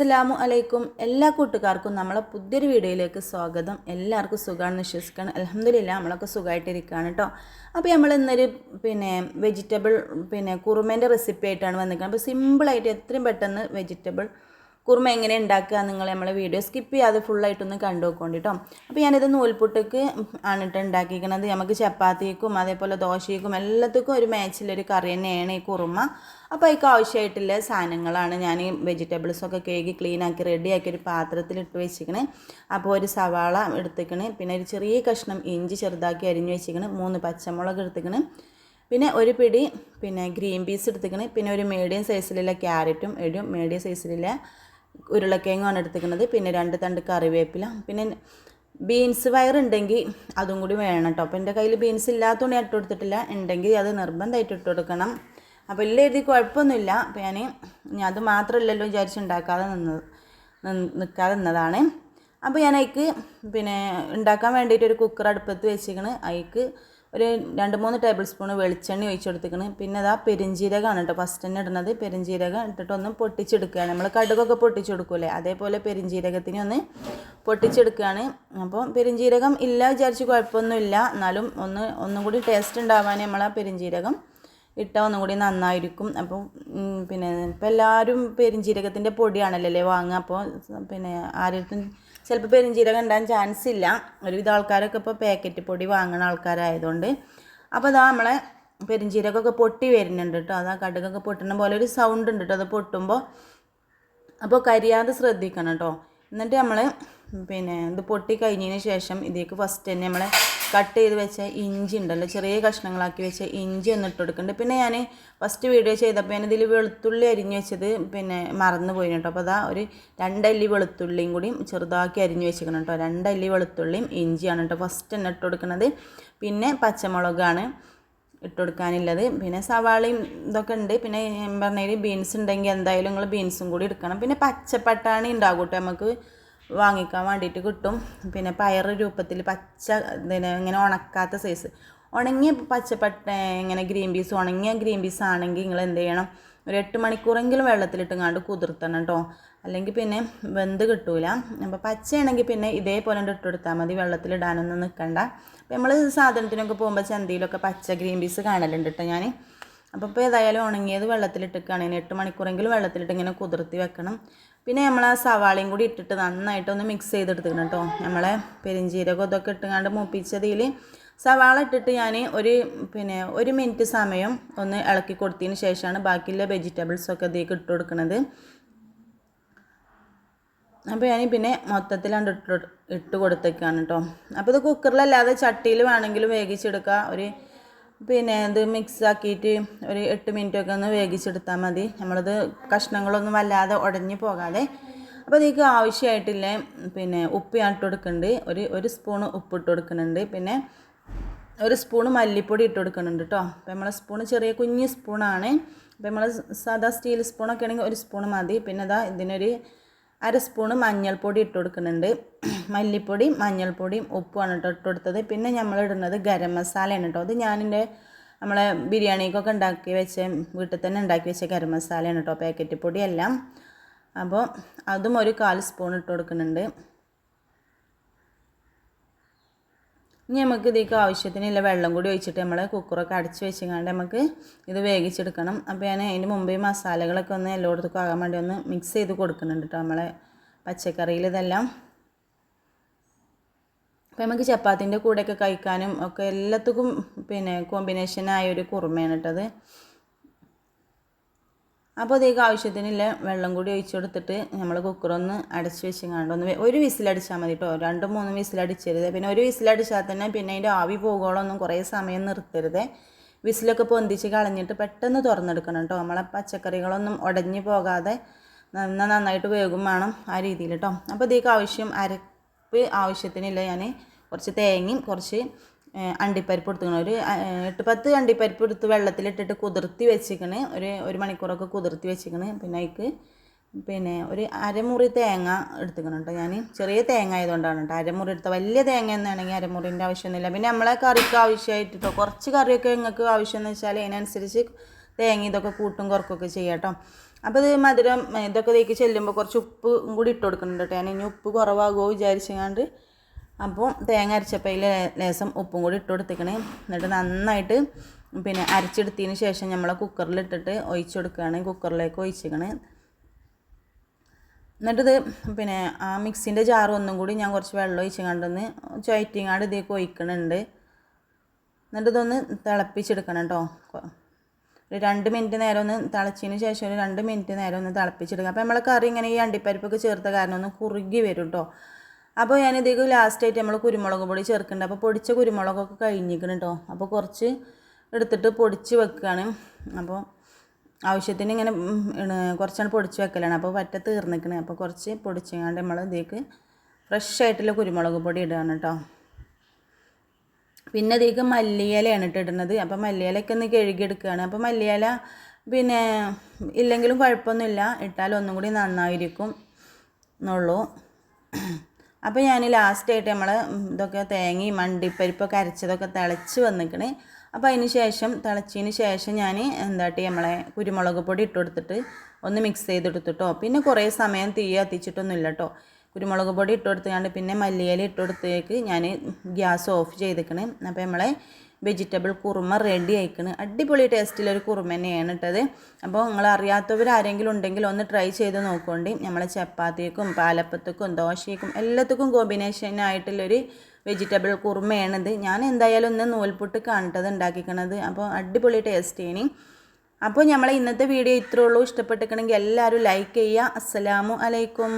അസ്സലാമു അലൈക്കും. എല്ലാ കൂട്ടുകാർക്കും നമ്മളെ പുതിയൊരു വീഡിയോയിലേക്ക് സ്വാഗതം. എല്ലാവർക്കും സുഖമാണെന്ന് വിശ്വസിക്കണം. അലഹമില്ല നമ്മളൊക്കെ സുഖമായിട്ടിരിക്കുകയാണ് കേട്ടോ. അപ്പോൾ നമ്മൾ ഇന്നൊരു പിന്നെ വെജിറ്റബിൾ പിന്നെ കുറുമേന്റെ റെസിപ്പി ആയിട്ടാണ് വന്നിരിക്കുന്നത്. അപ്പോൾ സിമ്പിളായിട്ട് എത്രയും പെട്ടെന്ന് വെജിറ്റബിൾ കുറുമ എങ്ങനെ ഉണ്ടാക്കുക നിങ്ങൾ നമ്മളെ വീഡിയോ സ്കിപ്പ് ചെയ്യാതെ ഫുള്ളായിട്ടൊന്ന് കണ്ടു നോക്കോണ്ടി അപ്പോൾ ഞാനിത് നൂൽപുട്ടക്ക് ആണ് കേട്ടോ ഉണ്ടാക്കിയിരിക്കുന്നത് നമുക്ക് ചപ്പാത്തിക്കും അതേപോലെ ദോശയ്ക്കും എല്ലാത്തക്കും ഒരു മാച്ചിലൊരു കറി തന്നെയാണ് ഈ കുറുമ. അപ്പോൾ അതിക്ക് ആവശ്യമായിട്ടുള്ള സാധനങ്ങളാണ് ഞാൻ ഈ വെജിറ്റബിൾസൊക്കെ കേക്ക് ക്ലീൻ ആക്കി റെഡിയാക്കി ഒരു പാത്രത്തിൽ ഇട്ട് വെച്ചിരിക്കണേ അപ്പോൾ ഒരു സവാള എടുത്തിക്കണ്. പിന്നെ ഒരു ചെറിയ കഷ്ണം ഇഞ്ചി ചെറുതാക്കി അരിഞ്ഞ് വെച്ചിരിക്കണ് മൂന്ന് പച്ചമുളക് എടുത്തിക്കണ്. പിന്നെ ഒരു പിടി പിന്നെ ഗ്രീൻ പീസ് എടുത്തിക്കണ്. പിന്നെ ഒരു മീഡിയം സൈസിലുള്ള ക്യാരറ്റും ഒരു മീഡിയം സൈസിലുള്ള ഉരുളക്കിഴങ്ങാണ് എടുത്തിരിക്കുന്നത് പിന്നെ രണ്ട് തണ്ട് കറിവേപ്പില. പിന്നെ ബീൻസ് വയറുണ്ടെങ്കിൽ അതും കൂടി വേണം കേട്ടോ അപ്പോൾ എന്റെ കയ്യിൽ ബീൻസ് ഇല്ലാത്തതുകൊണ്ട് ഞാൻ ഇട്ട് കൊടുത്തിട്ടില്ല. ഉണ്ടെങ്കിൽ അത് നിർബന്ധമായിട്ട് ഇട്ട് കൊടുക്കണം. അപ്പോൾ ഇല്ല എഴുതി കുഴപ്പമൊന്നുമില്ല. അപ്പോൾ ഞാൻ ഞാൻ അത് മാത്രമല്ലല്ലോ വിചാരിച്ചുണ്ടാക്കാതെ നിന്നത് നിൽക്കാതെ നിന്നതാണ്. അപ്പോൾ ഞാൻ അതിക്ക് പിന്നെ ഉണ്ടാക്കാൻ വേണ്ടിയിട്ട് ഒരു കുക്കർ അടുപ്പത്ത് വെച്ചിരിക്കണ്. അതിക്ക് ഒരു രണ്ട് മൂന്ന് ടേബിൾ സ്പൂൺ വെളിച്ചെണ്ണ ഒഴിച്ച് കൊടുത്തിക്കണ് പിന്നെ അതാ പെരിഞ്ജീരകമാണ് കേട്ടോ. ഫസ്റ്റ് തന്നെ ഇടുന്നത്. പെരിഞ്ജീരകം ഇട്ടിട്ട് ഒന്ന് പൊട്ടിച്ചെടുക്കുകയാണ്. നമ്മൾ കടുകൊക്കെ പൊട്ടിച്ചെടുക്കൂലേ അതേപോലെ പെരിഞ്ജീരകത്തിന് ഒന്ന് പൊട്ടിച്ചെടുക്കുകയാണ്. അപ്പോൾ പെരിഞ്ജീരകം ഇല്ല വിചാരിച്ച് കുഴപ്പമൊന്നുമില്ല. എന്നാലും ഒന്ന് ഒന്നും കൂടി ടേസ്റ്റ് ഉണ്ടാവാൻ നമ്മൾ ആ പെരിഞ്ജീരകം ഇട്ടാൽ ഒന്നും കൂടി നന്നായിരിക്കും. അപ്പോൾ പിന്നെ ഇപ്പോൾ എല്ലാവരും പെരിഞ്ജീരകത്തിന്റെ പൊടിയാണല്ലോ വാങ്ങുക? അപ്പോൾ പിന്നെ ആരും ചിലപ്പോൾ പെരുംജീരകം ഉണ്ടാകാൻ ചാൻസ് ഇല്ല. ഒരുവിധ ആൾക്കാരൊക്കെ ഇപ്പോൾ പാക്കറ്റ് പൊടി വാങ്ങുന്ന ആൾക്കാരായതുകൊണ്ട്. അപ്പോൾ അതാ നമ്മളെ പെരുംജീരകമൊക്കെ പൊട്ടി വരുന്നുണ്ട് കേട്ടോ അതാ കടുകൊക്കെ പൊട്ടുന്ന പോലെ ഒരു സൗണ്ട് ഉണ്ട് കേട്ടോ അത് പൊട്ടുമ്പോൾ അപ്പോൾ കരിയാതെ ശ്രദ്ധിക്കണം കേട്ടോ എന്നിട്ട് നമ്മൾ പിന്നെ ഇത് പൊട്ടി കഴിഞ്ഞതിന് ശേഷം ഇതിലേക്ക് ഫസ്റ്റ് തന്നെ നമ്മൾ കട്ട് ചെയ്ത് വെച്ച ഇഞ്ചി ഉണ്ടല്ലോ ചെറിയ കഷ്ണങ്ങളാക്കി വെച്ച ഇഞ്ചി ഒന്ന് ഇട്ട് കൊടുക്കുന്നുണ്ട്. പിന്നെ ഞാൻ ഫസ്റ്റ് വീഡിയോ ചെയ്തപ്പോൾ ഞാൻ വെളുത്തുള്ളി അരിഞ്ഞ് വെച്ചത് പിന്നെ മറന്നു പോയി കേട്ടോ അപ്പോൾ അതാ ഒരു രണ്ടല്ലി വെളുത്തുള്ളിയും കൂടി ചെറുതാക്കി അരിഞ്ഞ് വെച്ചിരിക്കണം കേട്ടോ രണ്ടല്ലി വെളുത്തുള്ളിയും ഇഞ്ചിയാണ് കേട്ടോ ഫസ്റ്റ് തന്നെ ഇട്ട് കൊടുക്കുന്നത് പിന്നെ പച്ചമുളകാണ് ഇട്ട് കൊടുക്കാനുള്ളത്. പിന്നെ സവാളയും ഇതൊക്കെ ഉണ്ട്. പിന്നെ ഞാൻ പറഞ്ഞതിൽ ബീൻസ് ഉണ്ടെങ്കിൽ എന്തായാലും നിങ്ങൾ ബീൻസും കൂടി എടുക്കണം. പിന്നെ പച്ചപ്പട്ടാണി ഉണ്ടാകും കേട്ടോ നമുക്ക് വാങ്ങിക്കാൻ വേണ്ടിയിട്ട് കിട്ടും. പിന്നെ പയർ രൂപത്തിൽ പച്ച ഇതിന് ഇങ്ങനെ ഉണക്കാത്ത സൈസ് ഉണങ്ങിയ പച്ചപ്പട്ട ഇങ്ങനെ ഗ്രീൻ പീസ് ഉണങ്ങിയ ഗ്രീൻ പീസ് ആണെങ്കിൽ നിങ്ങൾ എന്ത് ചെയ്യണം? ഒരു എട്ട് മണിക്കൂറെങ്കിലും വെള്ളത്തിലിട്ടുങ്ങാണ്ട് കുതിർത്തണം കേട്ടോ അല്ലെങ്കിൽ പിന്നെ വെന്ത് കിട്ടൂല. അപ്പോൾ പച്ചയാണെങ്കിൽ പിന്നെ ഇതേപോലെ ഇട്ട് കൊടുത്താൽ മതി. വെള്ളത്തിലിടാനൊന്നും നിൽക്കണ്ട അപ്പോൾ നമ്മൾ സാധനത്തിനൊക്കെ പോകുമ്പോൾ ചന്തയിലൊക്കെ പച്ച ഗ്രീൻ പീസ് കാണലുണ്ട് കേട്ടോ ഞാൻ അപ്പോൾ ഇപ്പോൾ ഏതായാലും ഉണങ്ങിയത് വെള്ളത്തിലിട്ടിക്കുകയാണെങ്കിൽ എട്ട് മണിക്കൂറെങ്കിലും വെള്ളത്തിലിട്ട് ഇങ്ങനെ കുതിർത്തി വെക്കണം. പിന്നെ നമ്മൾ ആ സവാളയും കൂടി ഇട്ടിട്ട് നന്നായിട്ടൊന്ന് മിക്സ് ചെയ്തെടുത്തിക്കണം കേട്ടോ നമ്മളെ പെരിഞ്ചീരകം ഇതൊക്കെ ഇട്ടുകൊണ്ട് മൂപ്പിച്ചതിൽ സവാള ഇട്ടിട്ട് ഞാൻ ഒരു പിന്നെ ഒരു മിനിറ്റ് സമയം ഒന്ന് ഇളക്കി കൊടുത്തതിന് ശേഷമാണ് ബാക്കിയുള്ള വെജിറ്റബിൾസൊക്കെ ഇതിലേക്ക് ഇട്ട് കൊടുക്കുന്നത് അപ്പോൾ ഞാൻ പിന്നെ മൊത്തത്തിലാണ്ട് ഇട്ട് ഇട്ട് കൊടുത്തേക്കാണ് കേട്ടോ അപ്പോൾ ഇത് കുക്കറിലല്ലാതെ ചട്ടിയിൽ വേണമെങ്കിലും വേവിച്ചെടുക്കുക ഒരു പിന്നെ ഇത് മിക്സ് ആക്കിയിട്ട് ഒരു എട്ട് മിനിറ്റൊക്കെ ഒന്ന് വേവിച്ചെടുത്താൽ മതി. നമ്മളത് കഷ്ണങ്ങളൊന്നും വല്ലാതെ ഉടഞ്ഞു പോകാതെ. അപ്പോൾ ഇതിലേക്ക് ആവശ്യമായിട്ടില്ല പിന്നെ ഉപ്പ് ഞാൻ ഇട്ട് കൊടുക്കുന്നുണ്ട് ഒരു ഒരു സ്പൂൺ ഉപ്പ് ഇട്ട് കൊടുക്കുന്നുണ്ട് പിന്നെ ഒരു സ്പൂൺ മല്ലിപ്പൊടി ഇട്ട് കൊടുക്കുന്നുണ്ട് കേട്ടോ അപ്പോൾ നമ്മളെ സ്പൂൺ ചെറിയ കുഞ്ഞ് സ്പൂണാണ് അപ്പോൾ നമ്മൾ സാധാ സ്റ്റീൽ സ്പൂണൊക്കെ ആണെങ്കിൽ ഒരു സ്പൂൺ മതി. പിന്നെ അതാ ഇതിനൊരു അര സ്പൂണ് മഞ്ഞൾപ്പൊടി ഇട്ട് കൊടുക്കുന്നുണ്ട്. മല്ലിപ്പൊടിയും മഞ്ഞൾപ്പൊടിയും ഉപ്പുമാണ് കേട്ടോ ഇട്ട് കൊടുത്തത്. പിന്നെ നമ്മൾ ഇടുന്നത് ഗരം മസാലയാണ് കേട്ടോ. അത് ഞാനെന്റെ നമ്മളെ ബിരിയാണിക്കൊക്കെ ഉണ്ടാക്കി വെച്ച വീട്ടിൽ തന്നെ ഉണ്ടാക്കി വെച്ച ഗരം മസാലയാണ് കേട്ടോ. പാക്കറ്റ് പൊടിയെല്ലാം. അപ്പോൾ അതും ഒരു കാൽ സ്പൂൺ ഇട്ട് കൊടുക്കുന്നുണ്ട്. ഇനി നമുക്ക് ഇതിലേക്ക് ആവശ്യത്തിനുള്ള വെള്ളം കൂടി ഒഴിച്ചിട്ട് നമ്മൾ കുക്കറൊക്കെ അടച്ച് വെച്ചിങ്ങാണ്ട് നമുക്ക് ഇത് വേവിച്ചെടുക്കണം. അപ്പോൾ ഞാൻ അതിന് മുമ്പ് മസാലകളൊക്കെ ഒന്ന് എല്ലായിടത്തും ആകാൻ വേണ്ടി ഒന്ന് മിക്സ് ചെയ്ത് കൊടുക്കുന്നുണ്ട് കേട്ടോ നമ്മളെ പച്ചക്കറിയിൽ ഇതെല്ലാം. അപ്പോൾ നമുക്ക് ചപ്പാത്തിന്റെ കൂടെയൊക്കെ കഴിക്കാനും ഒക്കെ എല്ലാത്തുക്കും പിന്നെ കോമ്പിനേഷനായ ഒരു കുറുമയാണ് കേട്ടത് അപ്പോൾ അതേക്ക് ആവശ്യത്തിനില്ല വെള്ളം കൂടി ഒഴിച്ചു കൊടുത്തിട്ട് നമ്മൾ കുക്കറൊന്ന് അടച്ച് വെച്ചങ്ങാണ്ട് ഒന്ന് ഒരു വിസിലടിച്ചാൽ മതി കേട്ടോ രണ്ടും മൂന്നും വിസിലടിച്ചരുത് പിന്നെ ഒരു വിസിലടിച്ചാൽ തന്നെ പിന്നെ അതിന്റെ ആവി പോകുകളൊന്നും കുറേ സമയം നിർത്തരുത്. വിസിലൊക്കെ പൊന്തിച്ച് കളഞ്ഞിട്ട് പെട്ടെന്ന് തുറന്നെടുക്കണം കേട്ടോ നമ്മളെ പച്ചക്കറികളൊന്നും ഉടഞ്ഞു പോകാതെ നന്ന നന്നായിട്ട് വേഗം വേണം ആ രീതിയിൽ കേട്ടോ അപ്പോൾ ഇതേക്ക് ആവശ്യം അരപ്പ് ആവശ്യത്തിനില്ല ഞാൻ കുറച്ച് തേങ്ങയും കുറച്ച് അണ്ടിപ്പരിപ്പ് എടുത്തുക്കണ ഒരു എട്ട് പത്ത് അണ്ടിപ്പരിപ്പ് എടുത്ത് വെള്ളത്തിലിട്ടിട്ട് കുതിർത്തി വെച്ചിക്കണ് ഒരു ഒരു മണിക്കൂറൊക്കെ കുതിർത്തി വെച്ചിക്കണ് പിന്നെ അതിക്ക് പിന്നെ ഒരു അരമുറി തേങ്ങ എടുത്തുക്കണം കേട്ടോ ഞാൻ ചെറിയ തേങ്ങ ആയതുകൊണ്ടാണ് കേട്ടോ അരമുറി എടുത്ത വലിയ തേങ്ങ എന്നാണെങ്കിൽ അരമുറിന്റെ ആവശ്യമൊന്നുമില്ല. പിന്നെ നമ്മളെ കറിക്ക് ആവശ്യമായിട്ട് കേട്ടോ കുറച്ച് കറിയൊക്കെ നിങ്ങൾക്ക് ആവശ്യമെന്ന് വെച്ചാൽ അതിനനുസരിച്ച് തേങ്ങ ഇതൊക്കെ കൂട്ടും കുറക്കൊക്കെ ചെയ്യാം കേട്ടോ അപ്പോൾ ഇത് മധുരം ഇതൊക്കെ തേക്ക് ചെല്ലുമ്പോൾ കുറച്ച് ഉപ്പ് കൂടി ഇട്ട് കൊടുക്കുന്നുണ്ട് കേട്ടോ ഞാൻ ഇനി ഉപ്പ് കുറവാകുമോ വിചാരിച്ചങ്ങാണ്ട് അപ്പോൾ തേങ്ങ അരച്ചപ്പോൾ അതിൽ ലേസം ഉപ്പും കൂടി ഇട്ട് കൊടുത്തേക്കണേ. എന്നിട്ട് നന്നായിട്ട് പിന്നെ അരച്ചെടുത്തതിന് ശേഷം നമ്മൾ കുക്കറിലിട്ടിട്ട് ഒഴിച്ചു കൊടുക്കുകയാണ് കുക്കറിലേക്ക് ഒഴിച്ചിക്കണേ. എന്നിട്ടിത് പിന്നെ ആ മിക്സിന്റെ ജാറ് ഒന്നും കൂടി ഞാൻ കുറച്ച് വെള്ളം ഒഴിച്ച് കണ്ടൊന്ന് ചുയറ്റിങ്ങാണ്ട് ഇതേക്ക് ഒഴിക്കണുണ്ട്. എന്നിട്ട് ഇതൊന്ന് തിളപ്പിച്ചെടുക്കണം കേട്ടോ ഒരു രണ്ട് മിനിറ്റ് നേരം ഒന്ന് തിളച്ചതിന് ശേഷം ഒരു രണ്ട് മിനിറ്റ് നേരം ഒന്ന് തിളപ്പിച്ചെടുക്കുക അപ്പോൾ നമ്മൾ കറി ഇങ്ങനെ ഈ അണ്ടിപ്പരിപ്പൊക്കെ ചേർത്ത കാരണം ഒന്ന് കുറുകി വരും കേട്ടോ അപ്പോൾ ഞാൻ ഇതിലേക്ക് ലാസ്റ്റായിട്ട് നമ്മൾ കുരുമുളക് പൊടി ചേർക്കുന്നുണ്ട് അപ്പോൾ പൊടിച്ച കുരുമുളകൊക്കെ കഴിഞ്ഞിരിക്കണം കേട്ടോ അപ്പോൾ കുറച്ച് എടുത്തിട്ട് പൊടിച്ച് വെക്കുകയാണ് അപ്പോൾ ആവശ്യത്തിന് ഇങ്ങനെ കുറച്ചാണ് പൊടിച്ച് വെക്കലാണ്. അപ്പോൾ വറ്റ തീർന്നിക്കണേ. അപ്പോൾ കുറച്ച് പൊടിച്ചങ്ങാണ്ട് നമ്മൾ ഇതിലേക്ക് ഫ്രഷ് ആയിട്ടുള്ള കുരുമുളക് പൊടി ഇടുകയാണ് കേട്ടോ പിന്നെ ഇതിലേക്ക് മല്ലിയിലയാണ് ഇട്ട് ഇടുന്നത് അപ്പോൾ മല്ലിയിലയൊക്കെ ഒന്ന് കഴുകിയെടുക്കുകയാണ് അപ്പോൾ മല്ലിയില പിന്നെ ഇല്ലെങ്കിലും കുഴപ്പമൊന്നുമില്ല. ഇട്ടാൽ ഒന്നും കൂടി നന്നായിരിക്കും. എന്നുള്ളൂ അപ്പോൾ ഞാൻ ലാസ്റ്റായിട്ട് നമ്മൾ ഇതൊക്കെ തേങ്ങയും മണ്ടിപ്പരിപ്പൊക്കെ അരച്ചതൊക്കെ തിളച്ച് വന്നിക്കണ്. അപ്പോൾ അതിന് ശേഷം തിളച്ചതിന് ശേഷം ഞാൻ എന്താട്ടി നമ്മളെ കുരുമുളക് പൊടി ഇട്ട് കൊടുത്തിട്ട് ഒന്ന് മിക്സ് ചെയ്തെടുത്തിട്ടോ. പിന്നെ കുറേ സമയം തീ കത്തിച്ചിട്ടൊന്നും ഇല്ല കേട്ടോ കുരുമുളക് പൊടി ഇട്ട് കൊടുത്തുകൊണ്ട് പിന്നെ മല്ലിയില ഇട്ട് കൊടുത്തേക്ക് ഞാൻ ഗ്യാസ് ഓഫ് ചെയ്തേക്കണേ. അപ്പോൾ നമ്മളെ വെജിറ്റബിൾ കുറുമ റെഡി ആയിക്കണ്. അടിപൊളി ടേസ്റ്റിലൊരു കുറുമ തന്നെയാണ് ഇട്ടത്. അപ്പോൾ നിങ്ങൾ അറിയാത്തവർ ആരെങ്കിലും ഉണ്ടെങ്കിൽ ഒന്ന് ട്രൈ ചെയ്ത് നോക്കോണ്ടി. നമ്മളെ ചപ്പാത്തിക്കും പാലപ്പത്തക്കും ദോശയ്ക്കും എല്ലാത്തക്കും കോമ്പിനേഷനായിട്ടുള്ളൊരു വെജിറ്റബിൾ കുറുമയാണിത്. ഞാൻ എന്തായാലും ഒന്ന് നൂൽപുട്ട് കണ്ടത് ഉണ്ടാക്കിക്കണത്. അപ്പോൾ അടിപൊളി ടേസ്റ്റ് ചെയ്യണി അപ്പോൾ നമ്മളെ ഇന്നത്തെ വീഡിയോ ഇത്രയുള്ളൂ ഇഷ്ടപ്പെട്ടിട്ടുണ്ടെങ്കിൽ എല്ലാവരും ലൈക്ക് ചെയ്യുക. അസ്സലാമു അലൈക്കും.